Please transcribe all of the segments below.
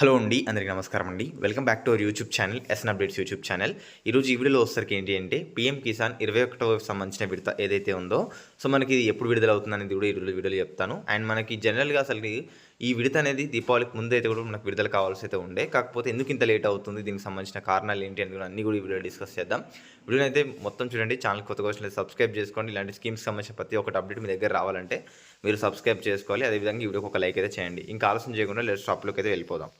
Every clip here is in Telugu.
హలో అండి అందరికీ నమస్కారం అండి. Welcome back to our YouTube channel SN updates YouTube channel. ఈరోజు ఈ వీడియోలో వచ్చేసరికి ఏంటి అంటే పీఎం కిసాన్ ఇరవై ఒకటో సంబంధించిన విడత ఏదైతే ఉందో సో మనకి ఇది ఎప్పుడు విడుదల అవుతుంది అనేది కూడా ఈ వీడియోలో చెప్తాను. అండ్ మనకి జనరల్గా అసలు ఈ విడత అనేది దీపావళికి ముందు అయితే కూడా మనకు విడుదల కావాల్సి అయితే ఉండే. కాకపోతే ఎందుకు ఇంత లేట్ అవుతుంది దీనికి సంబంధించిన కారణాలు ఏంటి అని కూడా అన్ని కూడా ఈ వీడియో డిస్కస్ చేద్దాం. వీడియోని అయితే మొత్తం చూడండి ఛానల్ కొత్తగా వచ్చిన సబ్స్క్రైబ్ చేసుకోండి. ఇలాంటి స్కీమ్స్ సంబంధించిన ప్రతి ఒక్కటి అప్డేట్ మీ దగ్గర రావాలంటే మీరు సబ్స్క్రైబ్ చేసుకోవాలి. అదేవిధంగా ఈ వీడియోకి ఒక లైక్ అయితే చేయండి. ఇంకా ఆలస్యం చేయకుండా లేదు షాప్లోకి అయితే వెళ్ళిపోదాం.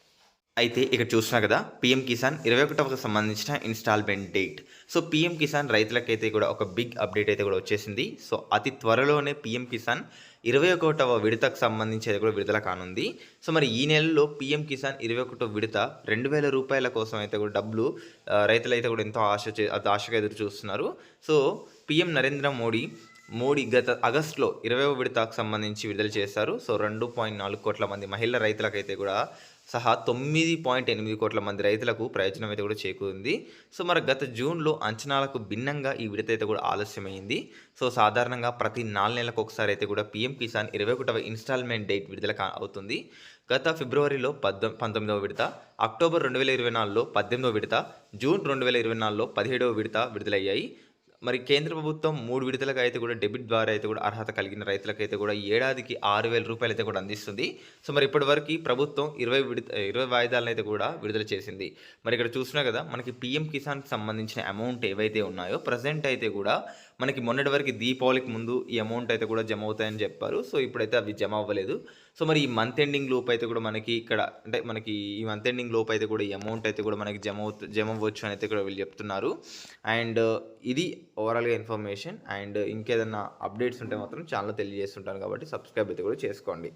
అయితే ఇక్కడ చూసినా కదా పీఎం కిసాన్ ఇరవై ఒకటవ సంబంధించిన installment date so PM Kisan రైతులకైతే కూడా ఒక బిగ్ అప్డేట్ అయితే కూడా వచ్చేసింది. సో అతి త్వరలోనే పీఎం కిసాన్ ఇరవై ఒకటవ విడతకు సంబంధించి అది కూడా విడుదల కానుంది. సో మరి ఈ నెలలో పీఎం కిసాన్ ఇరవై ఒకటో విడత రెండు వేల రూపాయల కోసం అయితే కూడా డబ్బులు రైతులు అయితే కూడా ఎంతో ఆశ చే- ఆశగా ఎదురు చూస్తున్నారు. సో పీఎం నరేంద్ర మోడీ మోడీ గత ఆగస్టులో ఇరవై విడతకు సంబంధించి విడుదల చేశారు. సో రెండు పాయింట్ నాలుగు కోట్ల మంది మహిళా రైతులకైతే కూడా సహా తొమ్మిది పాయింట్ ఎనిమిది కోట్ల మంది రైతులకు ప్రయోజనం అయితే కూడా చేకూరింది. సో మరి గత జూన్లో అంచనాలకు భిన్నంగా ఈ విడత అయితే కూడా ఆలస్యమైంది. సో సాధారణంగా ప్రతి నాలుగు నెలలకు ఒకసారి అయితే కూడా పీఎం కిసాన్ ఇరవై ఒకటవ ఇన్స్టాల్మెంట్ డేట్ విడుదల అవుతుంది. గత ఫిబ్రవరిలో పద్దె పంతొమ్మిదవ విడత అక్టోబర్ రెండు వేల ఇరవై నాలుగులో పద్దెనిమిదవ విడత జూన్ రెండు వేల ఇరవై నాలుగులో పదిహేడవ విడత విడుదలయ్యాయి. మరి కేంద్ర ప్రభుత్వం మూడు విడతలకు అయితే కూడా డెబిట్ ద్వారా అయితే కూడా అర్హత కలిగిన రైతులకైతే కూడా ఏడాదికి ఆరు వేల రూపాయలు అయితే కూడా అందిస్తుంది. సో మరి ఇప్పటివరకు ప్రభుత్వం ఇరవై విడత ఇరవై వాయిదాలను అయితే కూడా విడుదల చేసింది. మరి ఇక్కడ చూసినా కదా మనకి పిఎం కిసాన్కి సంబంధించిన అమౌంట్ ఏవైతే ఉన్నాయో ప్రజెంట్ అయితే కూడా మనకి మొన్నటి వరకు దీపావళికి ముందు ఈ అమౌంట్ అయితే కూడా జమ అవుతాయని చెప్పారు. సో ఇప్పుడైతే అవి జమ అవ్వలేదు. సో మరి ఈ మంత్ ఎండింగ్ లోపు అయితే కూడా మనకి ఇక్కడ అంటే మనకి ఈ మంత్ ఎండింగ్ లోపు అయితే కూడా ఈ అమౌంట్ అయితే కూడా మనకి జమ జమ అవ్వచ్చు అని అయితే కూడా వీళ్ళు చెప్తున్నారు. అండ్ ఇది ఓవరాల్గా ఇన్ఫర్మేషన్ అండ్ ఇంకేదన్నా అప్డేట్స్ ఉంటే మాత్రం ఛానల్ తెలియజేస్తుంటాను కాబట్టి సబ్స్క్రైబ్ అయితే కూడా చేసుకోండి.